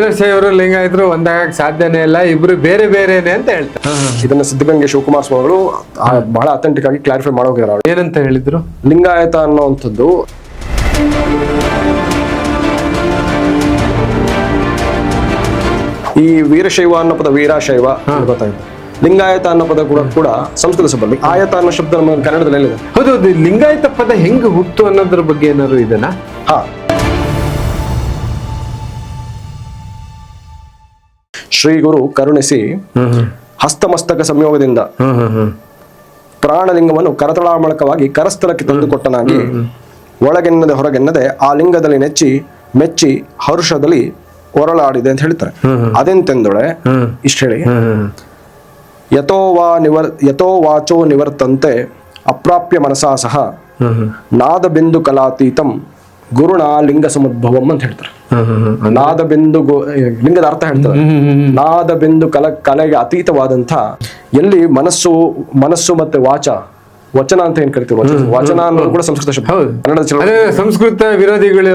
ವೀರಶೈವರು ಲಿಂಗಾಯತರು ಒಂದಾಗಕ್ಕೆ ಸಾಧ್ಯನೇ ಇಲ್ಲ ಇಬ್ರು ಬೇರೆ ಬೇರೆನೆ ಅಂತ ಹೇಳ್ತಾರೆ. ಇದನ್ನ ಸಿದ್ಧಗಂಗೆ ಶಿವಕುಮಾರ್ ಸ್ವಾಮಿಗಳು ಆ, ಬಹಳ ಅಥೆಂಟಿಕ್ ಆಗಿ ಕ್ಲಾರಿಫೈ ಮಾಡೋಗಿದ್ದಾರೆ ಅವ್ರು. ಏನಂತ ಹೇಳಿದ್ರು? ಲಿಂಗಾಯತ ಅನ್ನುವಂಥದ್ದು ಈ ವೀರಶೈವ ಅನ್ನೋ ಪದ ವೀರಶೈವ ಅಂತ ಗೊತ್ತಾಗುತ್ತೆ ಲಿಂಗಾಯತ ಅನ್ನೋ ಪದ ಕೂಡ ಕೂಡ ಸಂಸ್ಕೃತ ಶಬ್ದ ಆಯತ ಅನ್ನೋ ಶಬ್ದ ನಮ್ಮ ಕನ್ನಡದಲ್ಲಿ ಎಲ್ಲಿದೆ ಹೌದು ಹೌದು, ಲಿಂಗಾಯತ ಪದ ಹೆಂಗ್ ಹುಟ್ಟು ಅನ್ನೋದ್ರ ಬಗ್ಗೆ ಏನಾದ್ರು ಇದನ್ನ ಹಾ. ಶ್ರೀ ಗುರು ಕರುಣಿಸಿ ಹಸ್ತಮಸ್ತಕ ಸಂಯೋಗದಿಂದ ಪ್ರಾಣಲಿಂಗವನ್ನು ಕರತಳಾಮಳಕವಾಗಿ ಕರಸ್ಥಲಕ್ಕೆ ತಂದುಕೊಟ್ಟನಾಗಿ ಒಳಗೆನ್ನದೆ ಹೊರಗೆನ್ನದೆ ಆ ಲಿಂಗದಲ್ಲಿ ನೆಚ್ಚಿ ಮೆಚ್ಚಿ ಹರುಷದಲ್ಲಿ ಹೊರಳಾಡಿದೆ ಅಂತ ಹೇಳ್ತಾರೆ. ಅದೆಂತೆಂದೊಳೆ? ಇಷ್ಟ ಹೇಳಿ. ಯಥೋ ವಾ ನಿವರ್ ಯಥೋ ವಾಚೋ ನಿವರ್ತಂತೆ ಅಪ್ರಾಪ್ಯ ಮನಸಾ ಸಹ ನಾದ ಬಿಂದು ಕಲಾತೀತಂ ಗುರುಣ ಲಿಂಗ ಸಮುದ್ಭವಂ ಅಂತ ಹೇಳ್ತಾರೆ ನಾದ ಬಿಂದು ಗೋ- ಲಿಂಗದ ಅರ್ಥ ಹೇಳ್ತಾರೆ. ನಾದ ಬಿಂದು ಕಲ ಕಲೆಗೆ ಅತೀತವಾದಂಥ ಎಲ್ಲಿ ಮನಸ್ಸು ಮನಸ್ಸು ಮತ್ತೆ ವಾಚ ವಚನ ಅಂತ ಏನ್ ಕರಿತೀವಿ? ವಚನ ಅನ್ನೋದು ಕೂಡ ಸಂಸ್ಕೃತ ಶಬ್ದ. ಸಂಸ್ಕೃತ ವಿರೋಧಿಗಳು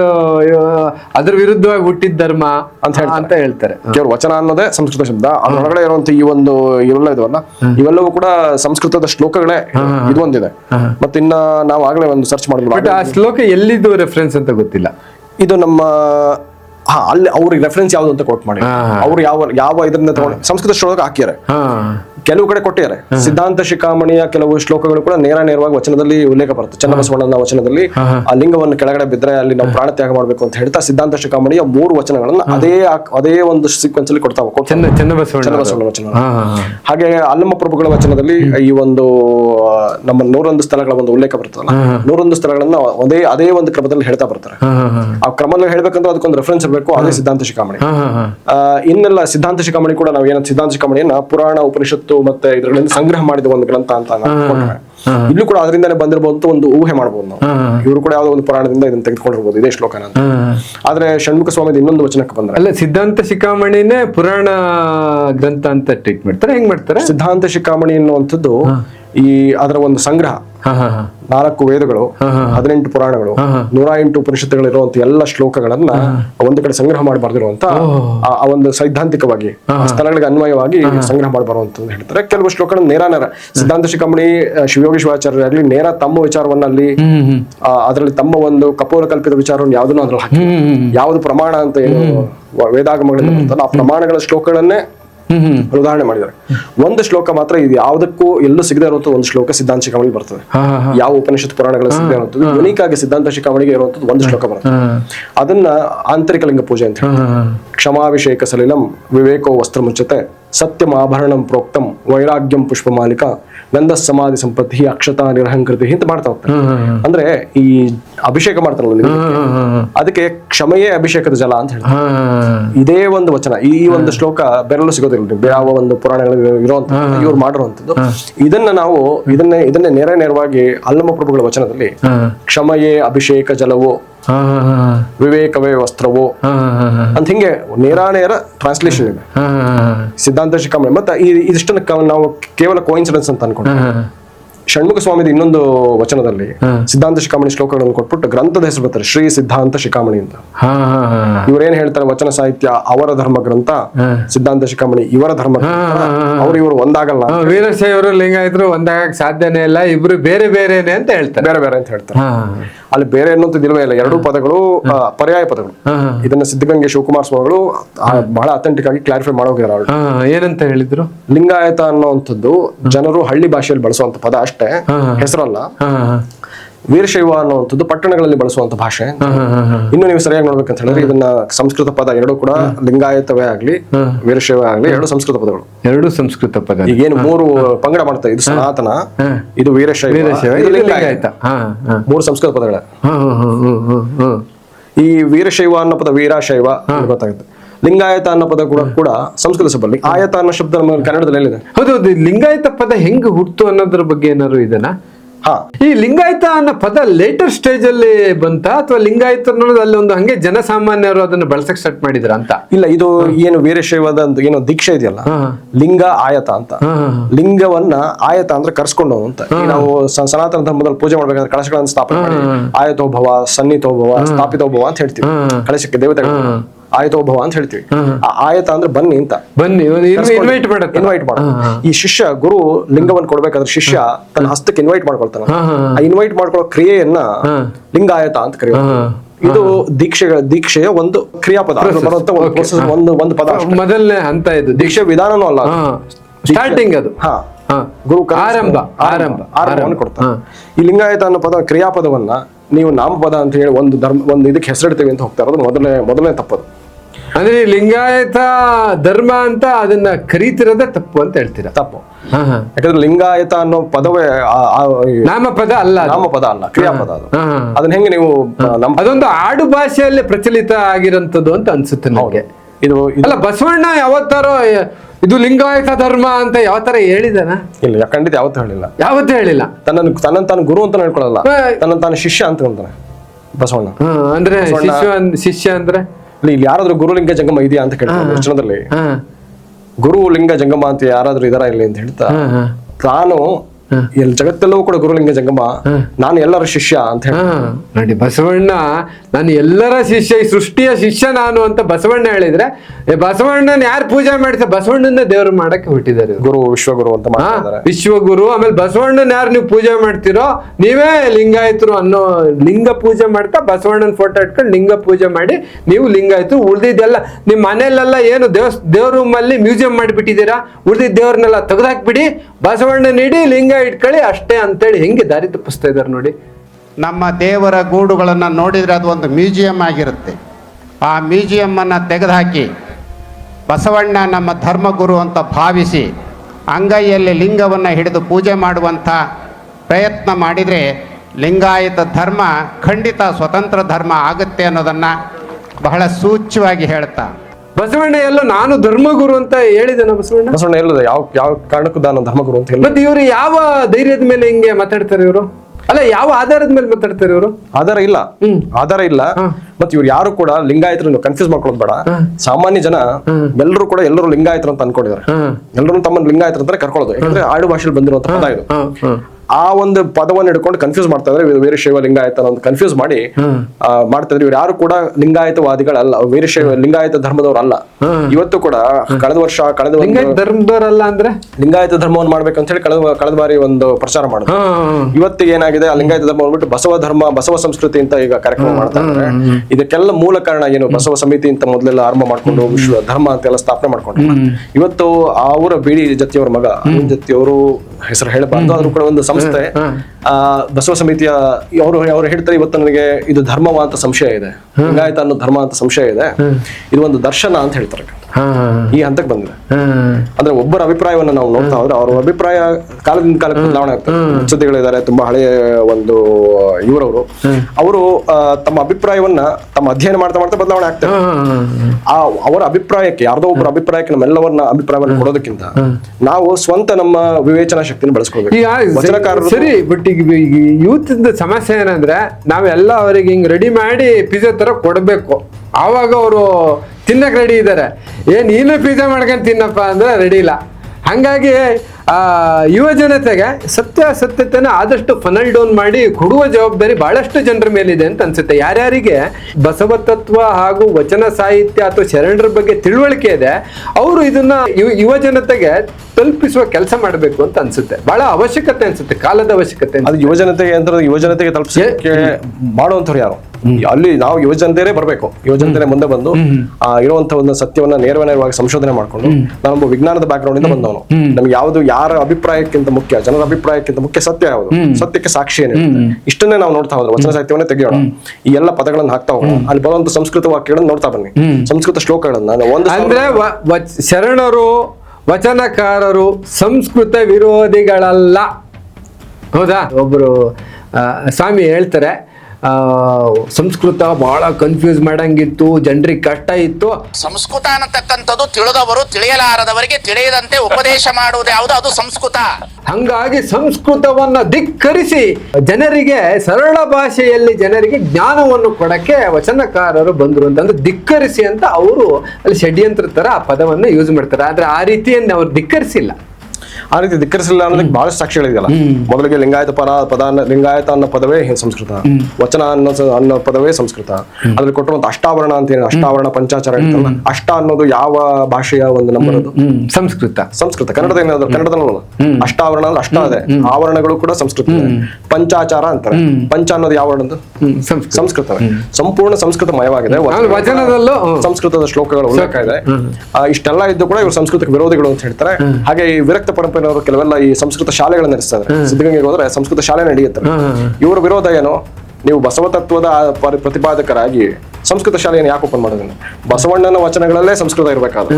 ಅದ್ರ ವಿರುದ್ಧವಾಗಿ ಹುಟ್ಟಿದ ಧರ್ಮ ಅಂತ ಹೇಳ್ತಾರೆ. ಅಂತ ಹೇಳ್ತಾರೆ. ಕೇವಲ ವಚನ ಅನ್ನೋದೇ ಸಂಸ್ಕೃತ ಶಬ್ದ. ಅದರೊಳಗಡೆ ಇರುವಂತ ಈ ಒಂದು ಇವೆಲ್ಲ ಇದವಲ್ಲ ಇವೆಲ್ಲವೂ ಕೂಡ ಸಂಸ್ಕೃತದ ಶ್ಲೋಕಗಳೇ. ಇದು ಒಂದಿದೆ ಮತ್ತೆ ಇನ್ನ ನಾವು ಆಗ್ಲೇ ಒಂದು ಸರ್ಚ್ ಬಟ್ ಮಾಡಿದ್ವಿ ಆ ಶ್ಲೋಕ ಎಲ್ಲಿದ್ದು ರೆಫರೆನ್ಸ್ ಅಂತ ಗೊತ್ತಿಲ್ಲ. ಇದು ನಮ್ಮ ಹಾ ಅಲ್ಲಿ ಅವ್ರಿಗೆ ರೆಫರೆನ್ಸ್ ಯಾವ್ದು ಅಂತ ಕೊಟ್ ಮಾಡಿ. ಅವ್ರು ಯಾವ ಯಾವ ಇದರಿಂದ ತಗೊಂಡು ಸಂಸ್ಕೃತ ಶ್ಲೋಕ ಹಾಕಿದ್ದಾರೆ ಕೆಲವು ಕಡೆ ಕೊಟ್ಟಿದ್ದಾರೆ. ಸಿದ್ಧಾಂತ ಶಿಖಾಮಣಿಯ ಕೆಲವು ಶ್ಲೋಕಗಳು ಕೂಡ ನೇರ ನೇರವಾಗಿ ವಚನದಲ್ಲಿ ಉಲ್ಲೇಖ ಬರುತ್ತೆ. ಚನ್ನಬಸವಣ್ಣನ ವಚನದಲ್ಲಿ ಆ ಲಿಂಗವನ್ನು ಕೆಳಗಡೆ ಬಿದ್ದರೆ ಅಲ್ಲಿ ನಾವು ಪ್ರಾಣ ತ್ಯಾಗ ಮಾಡಬೇಕು ಅಂತ ಹೇಳ್ತಾ ಸಿದ್ಧಾಂತ ಶಿಖಾಮಣಿಯ ಮೂರು ವಚನಗಳನ್ನ ಅದೇ ಅದೇ ಒಂದು ಸೀಕ್ವೆನ್ಸ್ ಅಲ್ಲಿ ಕೊಡ್ತಾ ಚನ್ನಬಸವಣ್ಣ ವಚನ. ಹಾಗೆ ಅಲ್ಲಮ್ಮ ಪ್ರಭುಗಳ ವಚನದಲ್ಲಿ ಈ ಒಂದು ನಮ್ಮ ನೂರೊಂದು ಸ್ಥಳಗಳ ಒಂದು ಉಲ್ಲೇಖ ಬರ್ತದಲ್ಲ ನೂರೊಂದು ಸ್ಥಳಗಳನ್ನ ಒಂದೇ ಅದೇ ಒಂದು ಕ್ರಮದಲ್ಲಿ ಹೇಳ್ತಾ ಬರ್ತಾರೆ. ಆ ಕ್ರಮದಲ್ಲಿ ಹೇಳ್ಬೇಕಂದ್ರೆ ಅದಕ್ಕೊಂದು ರೆಫರೆನ್ಸ್ ಇರಬೇಕು ಅದೇ ಸಿದ್ಧಾಂತ ಶಿಖಾಮಣಿ. ಇನ್ನೆಲ್ಲ ಸಿದ್ಧಾಂತ ಶಿಖಾಮಣಿ ಕೂಡ ನಾವು ಏನ ಸಿದ್ಧಾಂತ ಶಿಖಾಮಣಿಯನ್ನ ಪುರಾಣ ಉಪನಿಷತ್ತು ಮತ್ತೆ ಇದರಿಂದ ಸಂಗ್ರಹ ಮಾಡಿದ ಒಂದು ಗ್ರಂಥ ಅಂತ ಇಲ್ಲೂ ಕೂಡ ಅದರಿಂದಾನೇ ಬಂದಿರಬಹುದು ಅಂತ ಒಂದು ಊಹೆ ಮಾಡಬಹುದು ನಾವು. ಇವರು ಕೂಡ ಯಾವ್ದೋ ಒಂದು ಪುರಾಣದಿಂದ ಇದನ್ನ ತೆಗೆದುಕೊಂಡಿರ್ಬೋದು ಇದೇ ಶ್ಲೋಕನ ಅಂತ. ಆದ್ರೆ ಷಣ್ಮುಖ ಸ್ವಾಮಿ ಇನ್ನೊಂದು ವಚನಕ್ಕೆ ಬಂದ್ರೆ. ಅಲ್ಲ ಸಿದ್ಧಾಂತ ಶಿಖಾಮಣಿನೇ ಪುರಾಣ ಗ್ರಂಥ ಅಂತ ಟ್ರೀಟ್ ಮಾಡ್ತಾರೆ ಹೆಂಗ್ ಮಾಡ್ತಾರೆ? ಸಿದ್ಧಾಂತ ಶಿಖಾಮಣಿ ಅನ್ನುವಂಥದ್ದು ಈ ಅದರ ಒಂದು ಸಂಗ್ರಹ. ನಾಲ್ಕು ವೇದಗಳು ಹದಿನೆಂಟು ಪುರಾಣಗಳು ನೂರ ಎಂಟು ಉಪನಿಷತ್ತುಗಳು ಇರುವಂತ ಎಲ್ಲ ಶ್ಲೋಕಗಳನ್ನ ಒಂದು ಕಡೆ ಸಂಗ್ರಹ ಮಾಡಬಾರ್ದಿರುವಂತ ಆ- ಒಂದು ಸೈದ್ಧಾಂತಿಕವಾಗಿ ಸ್ಥಳಗಳಿಗೆ ಅನ್ವಯವಾಗಿ ಸಂಗ್ರಹ ಮಾಡಬಾರ್ದು ಅಂತ ಹೇಳ್ತಾರೆ. ಕೆಲವು ಶ್ಲೋಕಗಳನ್ನ ನೇರ ನೇರ. ಸಿದ್ಧಾಂತ ಶಿಖಾಮಣಿ ಆ, ಶಿವಾಚಾರ್ಯ ಶಿವಾಚಾರ್ಯರಾಗ್ಲಿ ನೇರ ತಮ್ಮ ವಿಚಾರವನ್ನ ಅಲ್ಲಿ ಆ, ಅದರಲ್ಲಿ ತಮ್ಮ ಒಂದು ಕಪೋಲ ಕಲ್ಪಿತ ವಿಚಾರವನ್ನು ಯಾವ್ದನ್ನು ಅದ್ರಲ್ಲಿ ಹಾಕಿ ಯಾವ್ದು ಪ್ರಮಾಣ ಅಂತ ಏನು ವೇದಾಗಮಗಳಿಂದ ಆ ಪ್ರಮಾಣಗಳ ಶ್ಲೋಕಗಳನ್ನೇ ಉದಾಹರಣೆ ಮಾಡಿದ್ದಾರೆ. ಒಂದು ಶ್ಲೋಕ ಮಾತ್ರ ಇದು ಯಾವುದಕ್ಕೂ ಎಲ್ಲೂ ಸಿಗದೆ ಇರುವಂತ ಒಂದು ಶ್ಲೋಕ ಸಿದ್ಧಾಂತ ಶಿಖಾಮಣಿ ಬರ್ತದೆ. ಯಾವ ಉಪನಿಷತ್ ಪುರಾಣಗಳ ಸಿಗದೆ ಇರುವಂತದ್ದು ಯುನೀಕ್ ಆಗಿ ಸಿದ್ಧಾಂತ ಶಿಖಾಮಣಿಗೆ ಇರುವಂತದ್ದು ಒಂದು ಶ್ಲೋಕ ಬರುತ್ತೆ ಅದನ್ನ ಆಂತರಿಕ ಲಿಂಗ ಪೂಜೆ ಅಂತ ಹೇಳಿ. ಕ್ಷಮಾಭಿಷೇಕ ಸಲಿಲಂ ವಿವೇಕೋ ವಸ್ತ್ರ ಮುಚ್ಚತೆ ಸತ್ಯಮ ಆಭರಣಂ ಪ್ರೋಕ್ತಂ ವೈರಾಗ್ಯಂ ಪುಷ್ಪಮಾಲಿಕ ಗಂಧ ಸಮಾಧಿ ಸಂಪತ್ತಿ ಅಕ್ಷತಾ ನಿರಹಂಕೃತಿ ಅಂತ ಮಾಡ್ತಾ ಹೋಗ್ತಾರೆ. ಅಂದ್ರೆ ಈ ಅಭಿಷೇಕ ಮಾಡ್ತಾರಲ್ಲ ಅದಕ್ಕೆ ಕ್ಷಮೆಯೇ ಅಭಿಷೇಕದ ಜಲ ಅಂತ ಹೇಳ್ತಾರೆ. ಇದೇ ಒಂದು ವಚನ. ಈ ಒಂದು ಶ್ಲೋಕ ಬೆರಳು ಸಿಗೋದಿಲ್ಲ ಯಾವ ಒಂದು ಪುರಾಣಗಳು ಇರುವಂತ ಇವ್ರು ಮಾಡಿರುವಂತದ್ದು ಇದನ್ನ ನಾವು ಇದನ್ನೇ ಇದನ್ನೇ ನೇರ ನೇರವಾಗಿ ಅಲ್ಲಮ ಪ್ರಭುಗಳ ವಚನದಲ್ಲಿ ಕ್ಷಮೆಯೇ ಅಭಿಷೇಕ ಜಲವೋ ವಿವೇಕವೇ ವಸ್ತ್ರವು? ಅಂತ ಹಿಂಗೆ ನೇರ ನೇರ ಟ್ರಾನ್ಸ್ಲೇಷನ್ ಇದೆ. ಸಿದ್ಧಾಂತ ಶಿಖಾಮಣಿ. ಮತ್ತೆ ಇದಿಷ್ಟನ್ನ ನಾವು ಕೇವಲ ಕೋಇನ್ಸಿಡೆನ್ಸ್ ಅಂತ ಅನ್ಕೊಂಡು ಷಣ್ಮುಖ ಸ್ವಾಮಿದ ಇನ್ನೊಂದು ವಚನದಲ್ಲಿ ಸಿದ್ಧಾಂತ ಶಿಖಾಮಣಿ ಶ್ಲೋಕಗಳನ್ನು ಕೊಟ್ಬಿಟ್ಟು ಗ್ರಂಥದ ಹೆಸರು ಬರ್ತಾರೆ ಶ್ರೀ ಸಿದ್ಧಾಂತ ಶಿಖಾಮಣಿ ಅಂತ. ಇವ್ರೇನ್ ಹೇಳ್ತಾರೆ ವಚನ ಸಾಹಿತ್ಯ ಅವರ ಧರ್ಮ ಗ್ರಂಥ ಸಿದ್ಧಾಂತ ಶಿಖಾಮಣಿ ಇವರ ಧರ್ಮ ಅವ್ರು ಇವರು ಒಂದಾಗಲ್ಲ. ವೀರಶೈವರು ಲಿಂಗಾಯತರು ಒಂದಾಗಕ್ಕೆ ಸಾಧ್ಯನೇ ಇಲ್ಲ ಇಬ್ರು ಬೇರೆ ಬೇರೆನೆ ಅಂತ ಹೇಳ್ತಾರೆ. ಬೇರೆ ಬೇರೆ ಅಂತ ಹೇಳ್ತಾರೆ. ಅಲ್ಲಿ ಬೇರೆ ಅನ್ನೋದು ಇಲ್ವೇ ಇಲ್ಲ ಎರಡೂ ಪದಗಳು ಪರ್ಯಾಯ ಪದಗಳು. ಇದನ್ನ ಸಿದ್ಧಗಂಗೆ ಶಿವಕುಮಾರ್ ಸ್ವಾಮಿಗಳು ಬಹಳ ಅಥೆಂಟಿಕ್ ಆಗಿ ಕ್ಲಾರಿಫೈ ಮಾಡೋಗಿದ್ದಾರೆ ಏನಂತ ಹೇಳಿದ್ರು? ಲಿಂಗಾಯತ ಅನ್ನುವಂಥದ್ದು ಜನರು ಹಳ್ಳಿ ಭಾಷೆಯಲ್ಲಿ ಬಳಸುವಂತ ಪದ. ಅಷ್ಟೇ ಹೆಸರಲ್ಲ. ವೀರಶೈವ ಅನ್ನುವಂಥದ್ದು ಪಟ್ಟಣಗಳಲ್ಲಿ ಬಳಸುವಂತ ಭಾಷೆ. ಇನ್ನು ನೀವು ಸರಿಯಾಗಿ ನೋಡ್ಬೇಕಂತ ಹೇಳಿದ್ರೆ ಇದನ್ನ ಸಂಸ್ಕೃತ ಪದ ಎರಡು ಕೂಡ ಲಿಂಗಾಯತವೇ ಆಗ್ಲಿ ವೀರಶೈವ ಆಗ್ಲಿ ಎರಡು ಸಂಸ್ಕೃತ ಪದಗಳು. ಎರಡು ಸಂಸ್ಕೃತ ಪದ. ಈಗೇನು ಮೂರು ಪಂಗಡ ಮಾಡ್ತಾ ಇದು ಸನಾತನ ಇದು ವೀರಶೈವ ಲಿಂಗಾಯತ. ಮೂರು ಸಂಸ್ಕೃತ ಪದಗಳ. ಈ ವೀರಶೈವ ಅನ್ನೋ ಪದ ವೀರಶೈವ ಗೊತ್ತಾಗುತ್ತೆ. ಲಿಂಗಾಯತ ಅನ್ನೋ ಪದ ಕೂಡ ಕೂಡ ಸಂಸ್ಕೃತ ಶಬ್ದ ಆಯತ ಅನ್ನೋ ಶಬ್ದ ನಮ್ಮ ಕನ್ನಡದಲ್ಲಿ ಎಲ್ಲಿದೆ ಹೌದು ಹೌದು. ಲಿಂಗಾಯತ ಪದ ಹೆಂಗ್ ಹುಟ್ಟು ಅನ್ನೋದ್ರ ಬಗ್ಗೆ ಏನಾದ್ರು ಇದನ್ನ ಹಾ. ಈ ಲಿಂಗಾಯತ ಅನ್ನೋ ಪದ ಲೇಟರ್ ಸ್ಟೇಜ್ ಅಲ್ಲಿ ಬಂತ ಅಥವಾ ಲಿಂಗಾಯತ ಅನ್ನೋದು ಅಲ್ಲಿ ಒಂದು ಹಂಗೆ ಜನಸಾಮಾನ್ಯರು ಅದನ್ನ ಬಳಸಕ್ ಸ್ಟಾರ್ಟ್ ಮಾಡಿದ್ರ ಅಂತ? ಇಲ್ಲ ಇದು ಏನು ವೀರಶೈವದ ಅಂತ ಏನೋ ದೀಕ್ಷೆ ಇದೆಯಲ್ಲ? ಲಿಂಗ ಆಯತ ಅಂತ. ಲಿಂಗವನ್ನ ಆಯತ ಅಂದ್ರೆ ಕರ್ಸ್ಕೊಂಡು ಅಂತ. ನಾವು ಸನಾತನ ಧರ್ಮದಲ್ಲಿ ಪೂಜೆ ಮಾಡ್ಬೇಕಂದ್ರೆ ಕಳಶಗಳನ್ನು ಸ್ಥಾಪನೆ ಮಾಡಿ ಆಯತೋಭವ ಸನ್ನಿತೋಭವ ಸ್ಥಾಪಿತೋಭವ ಅಂತ ಹೇಳ್ತೀವಿ. ಕಳಶಕ್ಕೆ ದೇವತೆಗಳು. ಆಯತೋಭವ ಅಂತ ಹೇಳ್ತೀವಿ. ಆ ಆಯತ ಅಂದ್ರೆ ಬನ್ನಿ ಅಂತ. ಬನ್ನಿ ಇನ್ವೈಟ್ ಮಾಡತ್ತ ಇನ್ವೈಟ್ ಮಾಡ ಈ ಶಿಷ್ಯ ಗುರು ಲಿಂಗವನ್ನು ಕೊಡ್ಬೇಕಾದ್ರೆ ಶಿಷ್ಯ ತನ್ನ ಹಸ್ತಕ್ಕೆ ಇನ್ವೈಟ್ ಮಾಡ್ಕೊಳ್ತಾನೆ. ಆ ಇನ್ವೈಟ್ ಮಾಡ್ಕೊಳ್ಳೋ ಕ್ರಿಯೆಯನ್ನ ಲಿಂಗಾಯತ ಅಂತ ಕರೆಯುತ್ತೆ ಇದು ದೀಕ್ಷೆಗಳ ದೀಕ್ಷೆಯ ಒಂದು ಕ್ರಿಯಾಪದ. ಒಂದು ಒಂದು ಪದ. ಮೊದಲನೇ ಹಂತ ಇದು. ದೀಕ್ಷೆ ವಿಧಾನನೂ ಅಲ್ಲ. ಸ್ಟಾರ್ಟಿಂಗ್ ಅದು. ಗುರು ಆರಂಭ ಆರಂಭ. ಆರಂಭವನ್ನು ಕೊಡ್ತಾರೆ. ಈ ಲಿಂಗಾಯತ ಅನ್ನೋ ಪದ ಕ್ರಿಯಾಪದವನ್ನ ನೀವು ನಾಮಪದ ಅಂತ ಹೇಳಿ ಒಂದು ಧರ್ಮ ಒಂದು ಇದಕ್ಕೆ ಹೆಸರಿಡ್ತೇವೆ ಅಂತ ಹೋಗ್ತಾರೆ ಅದು ಮೊದಲನೇ ಮೊದಲನೇ ತಪ್ಪದು. ಅಂದ್ರೆ ಈ ಲಿಂಗಾಯತ ಧರ್ಮ ಅಂತ ಅದನ್ನ ಕರೀತಿರೋದೇ ತಪ್ಪು ಅಂತ ಹೇಳ್ತೀರಾ? ತಪ್ಪು. ಯಾಕಂದ್ರೆ ಲಿಂಗಾಯತ ಅನ್ನೋ ಪದವೇ ಆ- ಪದ ನಾಮಪದ ಅಲ್ಲ ಅದು. ನಾಮಪದ ಅಲ್ಲ ಕ್ರಿಯಾಪದ ಅದು. ಅದನ್ನ ಹೆಂಗೆ ನೀವು ಅದೊಂದು ಆಡು ಭಾಷೆಯಲ್ಲಿ ಪ್ರಚಲಿತ ಆಗಿರಂತದ್ದು ಅಂತ ಅನ್ಸುತ್ತೆ ನಮಗೆ ಇದು ಅಲ್ಲ ಬಸವಣ್ಣ ಯಾವತ್ತಾರೋ ಇದು ಲಿಂಗಾಯತ ಧರ್ಮ ಅಂತ ಯಾವ ತರ ಹೇಳಿದಾನ? ಇಲ್ಲ ಖಂಡಿತ ಯಾವತ್ತೂ ಹೇಳಿಲ್ಲ. ಯಾವತ್ತೂ ಹೇಳಿಲ್ಲ. ತನ್ನ ತನ್ನ ತಾನು ಗುರು ಅಂತ ಹೇಳ್ಕೊಳ್ಳಲ್ಲ. ತನ್ನ ತಾನು ಶಿಷ್ಯ ಅಂತ ಹೇಳ್ತಾನೆ ಬಸವಣ್ಣ. ಹಾ, ಅಂದ್ರೆ ಶಿಷ್ಯ ಶಿಷ್ಯ ಅಂದ್ರೆ? ಇಲ್ಲಿ ಯಾರಾದ್ರೂ ಗುರುಲಿಂಗ ಜಂಗಮ ಇದೆಯಾ ಅಂತ ಕೇಳ್ತಾರೆ ವಚನದಲ್ಲಿ ಗುರುಲಿಂಗ ಗುರು ಲಿಂಗ ಜಂಗಮ ಅಂತ ಯಾರಾದ್ರೂ ಇದಾರ ಇಲ್ಲಿ ಅಂತ ಹೇಳ್ತಾ ತಾನು ಎಲ್ಲಿ ಜಗತ್ತೆಲ್ಲವೂ ಕೂಡ ಗುರುಲಿಂಗ ಜಂಗಮ. ನಾನು ಎಲ್ಲರ ಶಿಷ್ಯ ಅಂತ ಹೇಳಿ ನೋಡಿ ಬಸವಣ್ಣ ನಾನು ಎಲ್ಲರ ಶಿಷ್ಯ ಈ ಸೃಷ್ಟಿಯ ಶಿಷ್ಯ ನಾನು ಅಂತ ಬಸವಣ್ಣ ಹೇಳಿದ್ರೆ ಬಸವಣ್ಣನ ಯಾರು ಪೂಜೆ ಮಾಡಿಸ ಬಸವಣ್ಣನ ದೇವರು ಮಾಡಕ್ಕೆ ಹುಟ್ಟಿದ್ದಾರೆ. ಗುರು ವಿಶ್ವಗುರು ಅಂತ ವಿಶ್ವಗುರು ಆಮೇಲೆ ಬಸವಣ್ಣನ ಯಾರು ನೀವು ಪೂಜೆ ಮಾಡ್ತೀರೋ ನೀವೇ ಲಿಂಗಾಯತರು ಅನ್ನೋ ಲಿಂಗ ಪೂಜೆ ಮಾಡ್ತಾ ಬಸವಣ್ಣನ ಫೋಟೋ ಇಟ್ಕೊಂಡು ಲಿಂಗ ಪೂಜೆ ಮಾಡಿ ನೀವು ಲಿಂಗಾಯತರು. ಉಳ್ದಿದ್ದೆಲ್ಲ ನಿಮ್ಮ ಮನೆಯಲ್ಲೆಲ್ಲ ಏನು ದೇವಸ್ ದೇವ್ರ ರೂಮಲ್ಲಿ ಮ್ಯೂಸಿಯಂ ಮಾಡಿಬಿಟ್ಟಿದ್ದೀರಾ? ಉಳ್ದಿದ್ದ ದೇವ್ರನ್ನೆಲ್ಲ ತೆಗೆದಾಕ್ಬಿಡಿ ಬಸವಣ್ಣನ ಇಡೀ ಲಿಂಗ ಇಟ್ಕೊಳ್ಳಿ ಅಷ್ಟೇ ಅಂತೇಳಿ ಹೆಂಗೆ ದಾರಿ ತಪ್ಪಿಸ್ತಾ ಇದ್ದಾರೆ ನೋಡಿ. ನಮ್ಮ ದೇವರ ಗೂಡುಗಳನ್ನು ನೋಡಿದರೆ ಅದು ಒಂದು ಮ್ಯೂಸಿಯಂ ಆಗಿರುತ್ತೆ. ಆ ಮ್ಯೂಸಿಯಮ್ಮನ್ನು ತೆಗೆದುಹಾಕಿ ಬಸವಣ್ಣ ನಮ್ಮ ಧರ್ಮಗುರು ಅಂತ ಭಾವಿಸಿ ಅಂಗೈಯಲ್ಲಿ ಲಿಂಗವನ್ನು ಹಿಡಿದು ಪೂಜೆ ಮಾಡುವಂಥ ಪ್ರಯತ್ನ ಮಾಡಿದರೆ ಲಿಂಗಾಯತ ಧರ್ಮ ಖಂಡಿತ ಸ್ವತಂತ್ರ ಧರ್ಮ ಆಗುತ್ತೆ ಅನ್ನೋದನ್ನು ಬಹಳ ಸೂಚ್ಯವಾಗಿ ಹೇಳ್ತಾ. ಬಸವಣ್ಣ ಎಲ್ಲ ನಾನು ಧರ್ಮಗುರು ಅಂತ ಹೇಳಿದನ ಬಸವಣ್ಣ? ಬಸವಣ್ಣ ಎಲ್ಲ ಯಾವ ಯಾವ ಕಾರಣಕ್ಕೂ ನಾನು ಧರ್ಮಗುರು ಅಂತ ಹೇಳಿ ಮತ್ತೆ ಇವರು ಯಾವ ಧೈರ್ಯದ ಮೇಲೆ ಹಿಂಗೆ ಮಾತಾಡ್ತಾರೆ ಇವರು? ಅಲ್ಲ ಯಾವ ಆಧಾರದ ಮೇಲೆ ಮಾತಾಡ್ತಾರೆ ಇವರು? ಆಧಾರ ಇಲ್ಲ. ಆಧಾರ ಇಲ್ಲ. ಮತ್ತೆ ಇವ್ರು ಯಾರು ಕೂಡ ಲಿಂಗಾಯತರನ್ನು ಕನ್ಫ್ಯೂಸ್ ಮಾಡ್ಕೊಳ್ಳೋದು ಬೇಡ. ಸಾಮಾನ್ಯ ಜನ ಎಲ್ಲರೂ ಕೂಡ ಎಲ್ಲರೂ ಲಿಂಗಾಯತರು ಅಂತ ಅನ್ಕೊಂಡಿದ್ದಾರೆ. ಎಲ್ಲರೂ ತಮ್ಮ ಲಿಂಗಾಯತರ ಅಂತ ಕರ್ಕೊಳ್ಳೋದು. ಯಾಕಂದ್ರೆ ಆಡು ಭಾಷೆಯಲ್ಲಿ ಬಂದಿರುವಂತ ಪದ ಇದು. ಆ ಒಂದು ಪದವನ್ನು ಹಿಡ್ಕೊಂಡು ಕನ್ಫ್ಯೂಸ್ ಮಾಡ್ತಾ ಇದ್ರೆ. ವೀರಶೈವ ಲಿಂಗಾಯತ ಒಂದು ಕನ್ಫ್ಯೂಸ್ ಮಾಡಿ ಮಾಡ್ತಾ ಇದ್ರೆ. ಇವ್ರು ಯಾರು ಕೂಡ ಲಿಂಗಾಯತವಾದಿಗಳಲ್ಲ ವೀರಶೈವ ಲಿಂಗಾಯತ ಧರ್ಮದವ್ರು ಅಲ್ಲ ಇವತ್ತು ಕೂಡ ಕಳೆದ ವರ್ಷ ಕಳೆದ ಲಿಂಗಾಯತ ಧರ್ಮದವರಲ್ಲ ಅಂದ್ರೆ? ಲಿಂಗಾಯತ ಧರ್ಮವನ್ನು ಮಾಡ್ಬೇಕಂತ ಹೇಳಿ ಕಳೆದ ಕಳೆದ ಬಾರಿ ಒಂದು ಪ್ರಚಾರ ಮಾಡಿದ್ರು. ಇವತ್ತಿಗೆ ಏನಾಗಿದೆ? ಆ ಲಿಂಗಾಯತ ಧರ್ಮ ಬಂದ್ಬಿಟ್ಟು ಬಸವ ಧರ್ಮ ಬಸವ ಸಂಸ್ಕೃತಿ ಅಂತ ಈಗ ಕಾರ್ಯಕ್ರಮ ಮಾಡ್ತಾ ಇದ್ದಾರೆ ಇದಕ್ಕೆಲ್ಲ ಮೂಲ ಕಾರಣ ಏನು? ಬಸವ ಸಮಿತಿ ಅಂತ ಮೊದಲೆಲ್ಲ ಆರಂಭ ಮಾಡ್ಕೊಂಡು ವಿಶ್ವ ಧರ್ಮ ಅಂತೆಲ್ಲ ಸ್ಥಾಪನೆ ಮಾಡ್ಕೊಂಡು. ಇವತ್ತು ಅವರ ಬಿಡಿ ಜತಿಯವರ ಮಗ ಅರುಣ್ ಜತಿಯವರು ಹೆಸರು ಹೇಳಬಾರ್ದು ಆದ್ರೂ ಕೂಡ ಒಂದು ಸಂಸ್ಥೆ. ಆ ಬಸವ ಸಮಿತಿಯ ಅವರು ಅವರು ಹೇಳ್ತಾರೆ ಇವತ್ತು ನನಗೆ ಇದು ಧರ್ಮವಾ ಅಂತ ಸಂಶಯ ಇದೆ. ಲಿಂಗಾಯತ ಅನ್ನೋ ಧರ್ಮ ಅಂತ ಸಂಶಯ ಇದೆ. ಇದು ಒಂದು ದರ್ಶನ ಅಂತ ಹೇಳ್ತಾರೆ. ಈ ಹಂತಕ್ಕೆ ಬಂದಿದೆ ಅಂದ್ರೆ ಒಬ್ಬರ ಅಭಿಪ್ರಾಯವನ್ನ ನಾವು ನೋಡ್ತಾ ಹೋದ್ರೆ ಅವ್ರ ಅಭಿಪ್ರಾಯ ಕಾಲದಿಂದ ಕಾಲಕ್ಕೆ ಬದಲಾವಣೆ ಆಗ್ತದೆ. ಮುಚ್ಚತೆಗಳಿದ್ದಾರೆ ತುಂಬಾ ಹಳೆಯ ಒಂದು ಇವರವರು. ಅವರು ತಮ್ಮ ಅಭಿಪ್ರಾಯವನ್ನ ತಮ್ಮ ಅಧ್ಯಯನ ಮಾಡ್ತಾ ಮಾಡ್ತಾ ಬದಲಾವಣೆ ಆಗ್ತಾರೆ ಆ ಅವರ ಅಭಿಪ್ರಾಯಕ್ಕೆ ಯಾರ್ದೋ ಒಬ್ಬರ ಅಭಿಪ್ರಾಯಕ್ಕೆ ನಮ್ಮೆಲ್ಲವನ್ನ ಅಭಿಪ್ರಾಯವನ್ನು ಕೊಡೋದಕ್ಕಿಂತ ನಾವು ಸ್ವಂತ ನಮ್ಮ ವಿವೇಚನಾ ಶಕ್ತಿನ ಬಳಸ್ಕೊಳ್ಬೇಕು. ವಚನಕಾರರು ಸರಿ ಬಟ್ ಈಗ ಯೂತ್ ಸಮಸ್ಯೆ ಏನಂದ್ರೆ ನಾವೆಲ್ಲ ಅವರಿಗೆ ಹಿಂಗ್ ರೆಡಿ ಮಾಡಿ ಪಿಜ್ಜಾ ತರ ಕೊಡ್ಬೇಕು. ಆವಾಗ ಅವರು ತಿನ್ನಕ್ ರೆಡಿ ಇದ್ದಾರೆ ಏ ನೀನು ಪಿಜ್ಜಾ ಮಾಡ್ಕೊಂಡು ತಿನ್ನಪ್ಪ ಅಂದ್ರೆ ರೆಡಿ ಇಲ್ಲ. ಹಾಗಾಗಿ ಆ ಯುವ ಜನತೆಗೆ ಸತ್ಯ ಸತ್ಯತೆನ ಆದಷ್ಟು ಫನಲ್ ಡೌನ್ ಮಾಡಿ ಕೊಡುವ ಜವಾಬ್ದಾರಿ ಬಹಳಷ್ಟು ಜನರ ಮೇಲಿದೆ ಅಂತ ಅನ್ಸುತ್ತೆ. ಯಾರ್ಯಾರಿಗೆ ಬಸವ ತತ್ವ ಹಾಗೂ ವಚನ ಸಾಹಿತ್ಯ ಅಥವಾ ಶರಣರ ಬಗ್ಗೆ ತಿಳುವಳಿಕೆ ಇದೆ ಅವರು ಇದನ್ನ ಯುವ ಜನತೆಗೆ ತಲುಪಿಸುವ ಕೆಲಸ ಮಾಡಬೇಕು ಅಂತ ಅನ್ಸುತ್ತೆ. ಬಹಳ ಅವಶ್ಯಕತೆ ಅನ್ಸುತ್ತೆ ಕಾಲದ ಅವಶ್ಯಕತೆ ಯುವ ಅದು ಯುವಜನತೆಗೆ ಅಂತ ಯುವಜನತೆಗೆ ತಲುಪಿಸಿ ಮಾಡುವಂಥವ್ರು ಯಾರು? ಅಲ್ಲಿ ನಾವು ಯುವಜನತೆಯೇ ಬರಬೇಕು. ಯುವಜನತೆ ಮುಂದೆ ಬಂದು ಆ ಇರುವಂತ ಒಂದು ಸತ್ಯವನ್ನ ನೇರ ನೇರವಾಗಿ ಸಂಶೋಧನೆ ಮಾಡ್ಕೊಂಡು ನಾನೊಬ್ಬ ವಿಜ್ಞಾನದ ಬ್ಯಾಕ್ ಗ್ರೌಂಡ್ ಇಂದ ಬಂದವನು. ನಮ್ಗೆ ಯಾವ್ದು ಯಾರ ಅಭಿಪ್ರಾಯಕ್ಕಿಂತ ಮುಖ್ಯ ಜನರ ಅಭಿಪ್ರಾಯಕ್ಕಿಂತ ಮುಖ್ಯ ಸತ್ಯ ಯಾವುದು? ಸತ್ಯಕ್ಕೆ ಸಾಕ್ಷಿ ಏನಿರುತ್ತೆ? ಇಷ್ಟನ್ನೇ ನಾವು ನೋಡ್ತಾ ಹೋದ್ರೆ ವಚನ ಸಾಹಿತ್ಯವನ್ನೇ ತೆಗೆಯೋಣ. ಈ ಎಲ್ಲ ಪದಗಳನ್ನ ಹಾಕ್ತಾ ಹೋಗೋಣ. ಅಲ್ಲಿ ಬರುವಂತ ಸಂಸ್ಕೃತ ವಾಕ್ಯಗಳನ್ನ ನೋಡ್ತಾ ಬನ್ನಿ. ಸಂಸ್ಕೃತ ಶ್ಲೋಕಗಳನ್ನ ನಾನು ಒಂದು ಅಂದ್ರೆ ಶರಣರು ವಚನಕಾರರು ಸಂಸ್ಕೃತ ವಿರೋಧಿಗಳಲ್ಲ. ಹೌದಾ? ಒಬ್ರು ಆ, ಸ್ವಾಮಿ ಹೇಳ್ತಾರೆ ಸಂಸ್ಕೃತ ಬಹಳ ಕನ್ಫ್ಯೂಸ್ ಮಾಡಂಗಿತ್ತು ಜನರಿಗೆ ಕಷ್ಟ ಇತ್ತು. ಸಂಸ್ಕೃತ ಅನ್ನತಕ್ಕಂಥದ್ದು ತಿಳಿದವರು ತಿಳಿಯಲಾರದವರಿಗೆ ತಿಳಿಯದಂತೆ ಉಪದೇಶ ಮಾಡುವುದು ಯಾವುದು? ಅದು ಸಂಸ್ಕೃತ. ಹಂಗಾಗಿ ಸಂಸ್ಕೃತವನ್ನ ಧಿಕ್ಕರಿಸಿ ಜನರಿಗೆ ಸರಳ ಭಾಷೆಯಲ್ಲಿ ಜನರಿಗೆ ಜ್ಞಾನವನ್ನು ಕೊಡಕ್ಕೆ ವಚನಕಾರರು ಬಂದರು ಅಂತಂದ್ರೆ ಧಿಕ್ಕರಿಸಿ ಅಂತ ಅವರು ಅಲ್ಲಿ ಷಡ್ಯಂತ್ರ ತರ ಆ ಪದವನ್ನು ಯೂಸ್ ಮಾಡ್ತಾರೆ. ಆದ್ರೆ ಆ ರೀತಿಯನ್ನು ಅವ್ರು ಧಿಕ್ಕರಿಸಿಲ್ಲ. ಆ ರೀತಿ ಧಿಕ್ಕರಿಸಲಿಲ್ಲ ಅನ್ನೋದಕ್ಕೆ ಬಹಳಷ್ಟು ಸಾಕ್ಷಿಗಳಿದೆಯಲ್ಲ ಮೊದಲಿಗೆ ಲಿಂಗಾಯತ ಪರ ಪದ ಲಿಂಗಾಯತ ಅನ್ನೋ ಪದವೇ ಸಂಸ್ಕೃತ. ವಚನ ಅನ್ನೋ ಅನ್ನೋ ಪದವೇ ಸಂಸ್ಕೃತ. ಅದ್ರಲ್ಲಿ ಕೊಟ್ಟಿರುವಂತ ಅಷ್ಟಾವರಣ ಅಂತ ಏನು ಅಷ್ಟಾವರಣ ಪಂಚಾಚಾರ ಅಷ್ಟ ಅನ್ನೋದು ಯಾವ ಭಾಷೆಯ ಒಂದು ನಂಬರ್ ಅದು ಸಂಸ್ಕೃತ. ಸಂಸ್ಕೃತ. ಕನ್ನಡದ ಏನಾದ್ರು ಕನ್ನಡದ ಅಷ್ಟಾವರಣ ಅಂದ್ರೆ ಅಷ್ಟ ಅದೇ. ಆವರಣಗಳು ಕೂಡ ಸಂಸ್ಕೃತ. ಪಂಚಾಚಾರ ಅಂತಾರೆ. ಪಂಚ ಅನ್ನೋದು ಯಾವ ವರ್ಣದ್ದು ಸಂಸ್ಕೃತ. ಸಂಸ್ಕೃತವೇ. ಸಂಪೂರ್ಣ ಸಂಸ್ಕೃತ ಮಯವಾಗಿದೆ ವಚನದಲ್ಲೂ ಸಂಸ್ಕೃತದ ಶ್ಲೋಕಗಳು ಉಲ್ಲೇಖ ಇದೆ. ಇಷ್ಟೆಲ್ಲ ಇದ್ದು ಕೂಡ ಇವರು ಸಂಸ್ಕೃತಕ್ಕೆ ವಿರೋಧಿಗಳು ಅಂತ ಹೇಳ್ತಾರೆ. ಹಾಗೆ ಈ ವಿರಕ್ತ ಪರಂಪರೆಯವರು ಕೆಲವೆಲ್ಲ ಈ ಸಂಸ್ಕೃತ ಶಾಲೆಗಳನ್ನ ನಡೆಸ್ತಾರೆ. ಸಿದ್ಧಗಂಗೆಗೆ ಹೋದ್ರೆ ಸಂಸ್ಕೃತ ಶಾಲೆ ನಡೆಯುತ್ತೆ. ಇವರ ವಿರೋಧ ಏನು? ನೀವು ಬಸವ ತತ್ವದ ಪ್ರತಿಪಾದಕರಾಗಿ ಸಂಸ್ಕೃತ ಶಾಲೆಯನ್ನು ಯಾಕೆ ಓಪನ್ ಮಾಡೋದಿಲ್ಲ ಬಸವಣ್ಣನ ವಚನಗಳಲ್ಲೇ ಸಂಸ್ಕೃತ ಇರಬೇಕಾದ್ರೆ.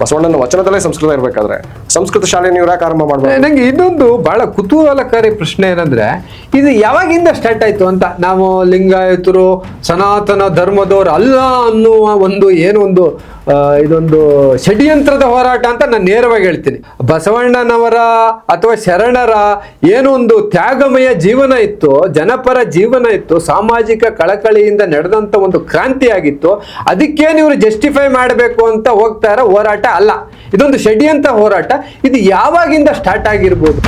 ಬಸವಣ್ಣನ ವಚನದಲ್ಲೇ ಸಂಸ್ಕೃತ ಇರಬೇಕಾದ್ರೆ ಸಂಸ್ಕೃತ ಶಾಲೆ ನೀವು ಯಾಕೆ ಆರಂಭ ಮಾಡಬೇಕು ನಂಗೆ ಇನ್ನೊಂದು ಬಹಳ ಕುತೂಹಲಕಾರಿ ಪ್ರಶ್ನೆ ಏನಂದ್ರೆ ಇದು ಯಾವಾಗಿಂದ ಸ್ಟಾರ್ಟ್ ಆಯ್ತು ಅಂತ? ನಾವು ಲಿಂಗಾಯತರು ಸನಾತನ ಧರ್ಮದವರು ಅಲ್ಲ ಅನ್ನುವ ಒಂದು ಏನೋ ಒಂದು ಇದೊಂದು ಷಡ್ಯಂತ್ರದ ಹೋರಾಟ ಅಂತ ನಾನು ನೇರವಾಗಿ ಹೇಳ್ತೀನಿ. ಬಸವಣ್ಣನವರ ಅಥವಾ ಶರಣರ ಏನು ಒಂದು ತ್ಯಾಗಮಯ ಜೀವನ ಇತ್ತು, ಜನಪರ ಜೀವನ ಇತ್ತು, ಸಾಮಾಜಿಕ ಕಳಕಳಿಯಿಂದ ನಡೆದಂತ ಒಂದು ಕ್ರಾಂತಿ ಆಗಿತ್ತು. ಅದಕ್ಕೇನು ಇವರು ಜಸ್ಟಿಫೈ ಮಾಡಬೇಕು ಅಂತ ಹೋಗ್ತಾ ಇರೋ ಹೋರಾಟ ಅಲ್ಲ. ಇದೊಂದು ಷಡ್ಯಂತ್ರ ಹೋರಾಟ. ಇದು ಯಾವಾಗಿಂದ ಸ್ಟಾರ್ಟ್ ಆಗಿರ್ಬೋದು?